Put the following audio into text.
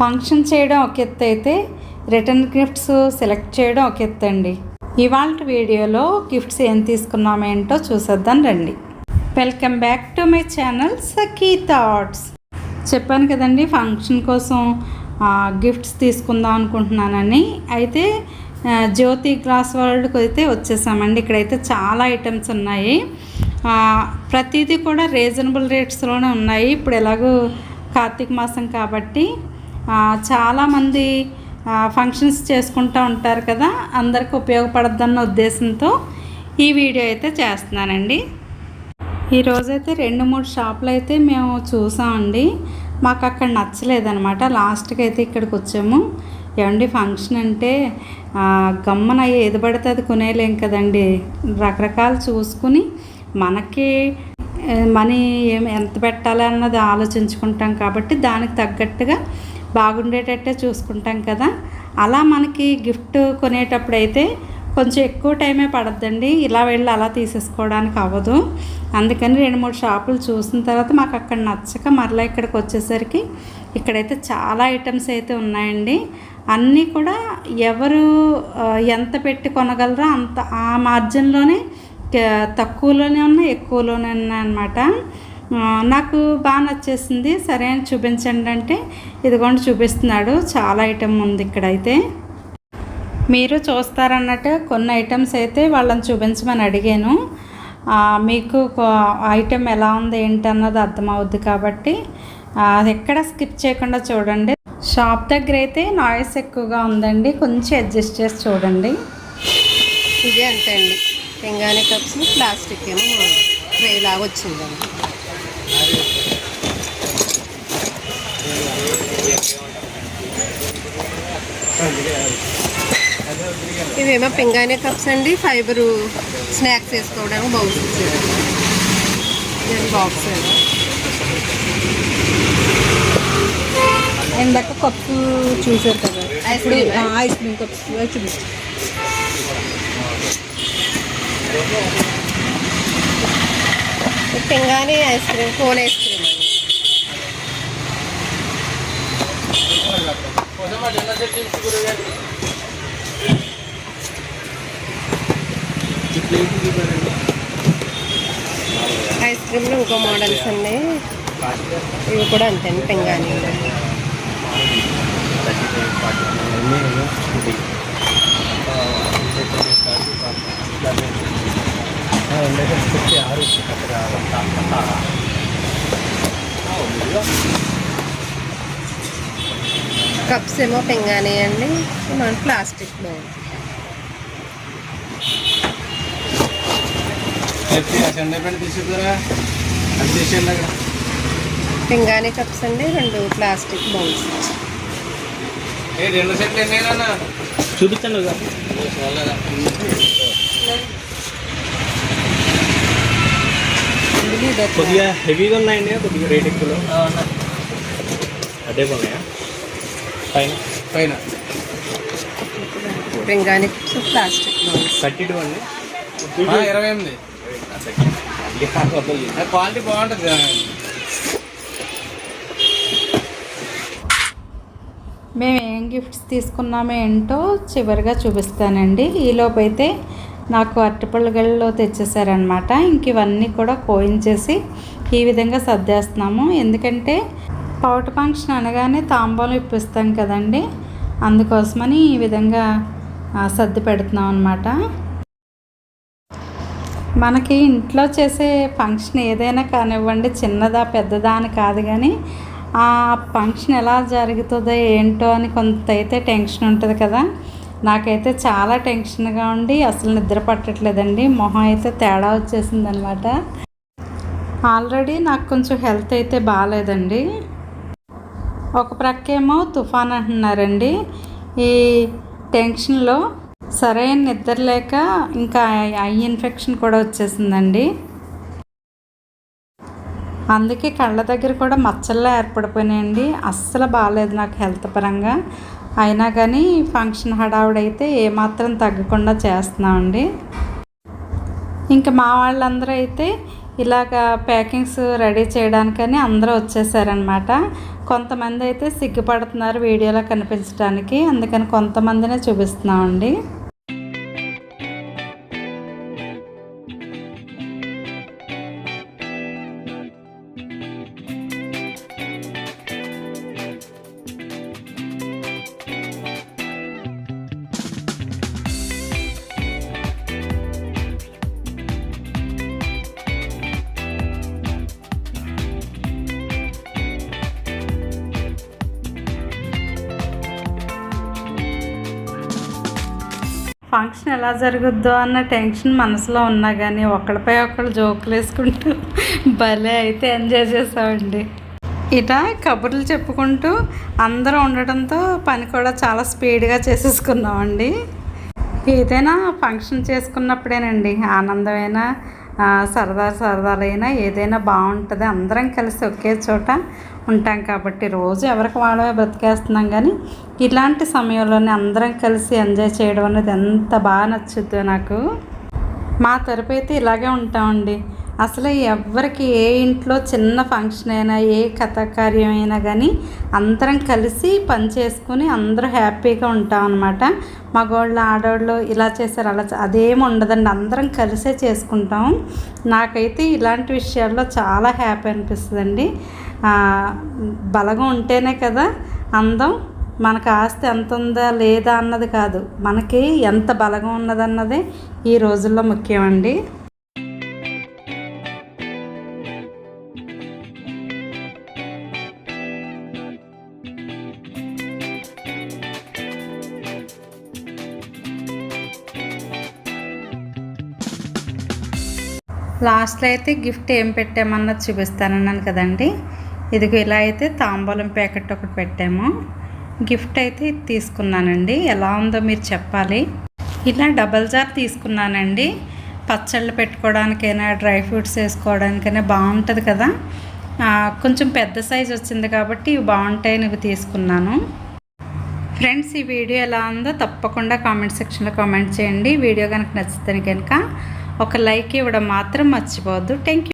Function చేయడం ఒక ఎత్తు అయితే రిటర్న్ గిఫ్ట్స్ సెలెక్ట్ చేయడం ఒక ఎత్తు అండి. ఇవాళ వీడియోలో గిఫ్ట్స్ ఏం తీసుకున్నామేంటో చూసేద్దాం రండి. Welcome back to my channel Sakhi thoughts. చెప్పాను కదండి ఫంక్షన్ కోసం గిఫ్ట్స్ తీసుకుందాం అనుకుంటున్నానని. అయితే జ్యోతి గ్లాస్ వరల్డ్కి అయితే వచ్చేసామండి. ఇక్కడైతే చాలా ఐటమ్స్ ఉన్నాయి. ప్రతిదీ కూడా రీజనబుల్ రేట్స్లోనే ఉన్నాయి. ఇప్పుడు ఎలాగో కార్తీక మాసం కాబట్టి చాలామంది ఫంక్షన్స్ చేసుకుంటూ ఉంటారు కదా అందరికి ఉపయోగపడద్దన్న ఉద్దేశంతో ఈ వీడియో అయితే చేస్తున్నానండి. ఈరోజైతే రెండు మూడు షాపులు అయితే మేము చూసామండి. మాకు అక్కడ నచ్చలేదనమాట లాస్ట్కి అయితే ఇక్కడికి వచ్చాము. ఏమండి ఫంక్షన్ అంటే గమ్మన ఏది పడితే అది కొనేలేం కదండి. రకరకాలు చూసుకుని మనకి మనీ ఎంత పెట్టాలి అన్నది ఆలోచించుకుంటాం కాబట్టి దానికి తగ్గట్టుగా బాగుండేటట్టే చూసుకుంటాం కదా. అలా మనకి గిఫ్ట్ కొనేటప్పుడు అయితే కొంచెం ఎక్కువ టైమే పడద్దండి. ఇలా వెళ్ళి అలా తీసేసుకోవడానికి అవ్వదు. అందుకని రెండు మూడు షాపులు చూసిన తర్వాత మాకు అక్కడ నచ్చక మరలా ఇక్కడికి వచ్చేసరికి ఇక్కడైతే చాలా ఐటమ్స్ అయితే ఉన్నాయండి. అన్నీ కూడా ఎవరు ఎంత పెట్టి కొనగలరో అంత ఆ మార్జిన్లోనే తక్కువలోనే ఉన్నాయి ఎక్కువలోనే ఉన్నాయన్నమాట. నాకు బాగా నచ్చేసింది. సరే అని చూపించండి అంటే ఇదిగోండి చూపిస్తున్నాడు. చాలా ఐటమ్ ఉంది ఇక్కడైతే. మీరు చూస్తారన్నట్టు కొన్ని ఐటమ్స్ అయితే వాళ్ళని చూపించమని అడిగాను. మీకు ఐటెం ఎలా ఉంది ఏంటి అన్నది అర్థమవుద్ది కాబట్టి అది ఎక్కడ స్కిప్ చేయకుండా చూడండి. షాప్ దగ్గర అయితే నాయిస్ ఎక్కువగా ఉందండి. కొంచెం అడ్జస్ట్ చేసి చూడండి. ఇది అంతే అండి. పింగాణి కప్స్ ప్లాస్టిక్ ఏమో ట్రే లాగా వచ్చిందండి. ఇవేమో పింగాణి కప్స్ అండి ఫైబరు స్నాక్స్ వేసుకోవడానికి బౌల్స్ ఇచ్చారు. బాక్స్ అండి ఇందాక కప్స్ చూసారు కదా. ఐస్ ఇప్పుడు క్రీమ్ ఐస్ క్రీమ్ కప్స్ చూపిస్తాను ఇది ice cream cone ice cream ice క్రీమ్లో ఇంకో మోడల్స్ ఉన్నాయి ఇవి కూడా అంతే అండి కప్స్ ఏమో పింగాణి అండి మన ప్లాస్టిక్లో పింగాణి కప్స్ అండి రెండు ప్లాస్టిక్ బౌల్స్. చూపించండి కొద్దిగా హెవీగా ఉన్నాయండి కొద్దిగా రేట్ ఎక్కువ అదే బాగున్నాయా పైన. పైన. పింగాణి cups plastic bowls thirty two అండి. ఆ, ఇరవై ఎనిమిది. ఆ, క్వాలిటీ బాగుంటుంది. మేము ఏం గిఫ్ట్స్ తీసుకున్నామో ఏంటో చివరిగా చూపిస్తానండి. ఈలోపు అయితే నాకు అరటిపళ్ళ గళ్ళలో తెచ్చేసారనమాట ఇంక ఇవన్నీ కూడా కోయించేసి ఈ విధంగా సర్దేస్తున్నాము. ఎందుకంటే పౌట ఫంక్షన్ అనగానే తాంబూలం ఇప్పిస్తాం కదండి. అందుకోసమని ఈ విధంగా సర్ది పెడుతున్నాం అనమాట మనకి ఇంట్లో చేసే ఫంక్షన్ ఏదైనా కానివ్వండి చిన్నదా పెద్దదా అని కాదు కానీ ఆ ఫంక్షన్ ఎలా జరుగుతుందో ఏంటో అని కొంత అయితే టెన్షన్ ఉంటుంది కదా. నాకైతే చాలా టెన్షన్గా ఉండి అసలు నిద్ర పట్టట్లేదండి. మొహం అయితే తేడా వచ్చేసిందనమాట ఆల్రెడీ నాకు కొంచెం హెల్త్ అయితే బాగాలేదండి. ఒక ప్రక్కేమో తుఫాన్ అంటున్నారండి. ఈ టెన్షన్లో సరైన నిద్ర లేక ఇంకా ఐ ఇన్ఫెక్షన్ కూడా వచ్చేసిందండి. అందుకే కళ్ళ దగ్గర కూడా మచ్చల్లా ఏర్పడిపోయినాయండి. అస్సలు బాగాలేదు నాకు హెల్త్ పరంగా. అయినా కానీ ఫంక్షన్ హడావుడైతే ఏమాత్రం తగ్గకుండా చేస్తున్నామండి. ఇంకా మా వాళ్ళందరూ అయితే ఇలాగా ప్యాకింగ్స్ రెడీ చేయడానికని అందరూ వచ్చేసారనమాట కొంతమంది అయితే సిగ్గుపడుతున్నారు వీడియోలో కనిపించడానికి అందుకని కొంతమందినే చూపిస్తున్నామండి. ఫంక్షన్ ఎలా జరుగుద్దో అన్న టెన్షన్ మనసులో ఉన్నా కానీ ఒకళ్ళపై ఒకళ్ళు జోకులు వేసుకుంటూ భలే అయితే ఎంజాయ్ చేసామండి. ఇట కబుర్లు చెప్పుకుంటూ అందరూ ఉండటంతో పని కూడా చాలా స్పీడ్గా చేసేసుకున్నామండి. ఏదైనా ఫంక్షన్ చేసుకున్నప్పుడేనండి ఆనందమైనా సరదా సరదాలైనా ఏదైనా బాగుంటుంది. అందరం కలిసి ఒకే చోట ఉంటాం కాబట్టి రోజు ఎవరికి వాళ్ళమే బ్రతికేస్తున్నాం కానీ ఇలాంటి సమయంలోనే అందరం కలిసి ఎంజాయ్ చేయడం అనేది ఎంత బాగా నచ్చుద్దో నాకు. మా తరపు అయితే ఇలాగే ఉంటామండి. అసలు ఎవరికి ఏ ఇంట్లో చిన్న ఫంక్షన్ అయినా ఏ కథ కార్యం అయినా కానీ అందరం కలిసి పని చేసుకుని అందరూ హ్యాపీగా ఉంటాం అనమాట మగవాళ్ళు ఆడవాళ్ళు ఇలా చేశారు అలా అదేమి అదేం ఉండదండి. అందరం కలిసే చేసుకుంటాం. నాకైతే ఇలాంటి విషయాల్లో చాలా హ్యాపీ అనిపిస్తుందండి. బలగం ఉంటేనే కదా అందం. మనకు ఆస్తి ఎంత ఉందా లేదా అన్నది కాదు. మనకి ఎంత బలగం ఉన్నదన్నదే ఈ రోజుల్లో ముఖ్యమండి. లాస్ట్లో అయితే గిఫ్ట్ ఏం పెట్టామన్నది చూపిస్తానన్నాను కదండి. ఇదిగో ఇలా అయితే తాంబూలం ప్యాకెట్ ఒకటి పెట్టాము. గిఫ్ట్ అయితే ఇది తీసుకున్నానండి. ఎలా ఉందో మీరు చెప్పాలి. ఇలా డబల్ జార్ తీసుకున్నానండి. పచ్చళ్ళు పెట్టుకోవడానికైనా డ్రై ఫ్రూట్స్ వేసుకోవడానికైనా బాగుంటుంది కదా. కొంచెం పెద్ద సైజ్ వచ్చింది కాబట్టి ఇవి బాగుంటాయని ఇవి తీసుకున్నాను. ఫ్రెండ్స్ ఈ వీడియో ఎలా ఉందో తప్పకుండా కామెంట్ సెక్షన్లో కామెంట్ చేయండి. వీడియో కనుక నచ్చితే కనుక ఒక లైక్ ఇవ్వడం మాత్రం మర్చిపోవద్దు. Thank you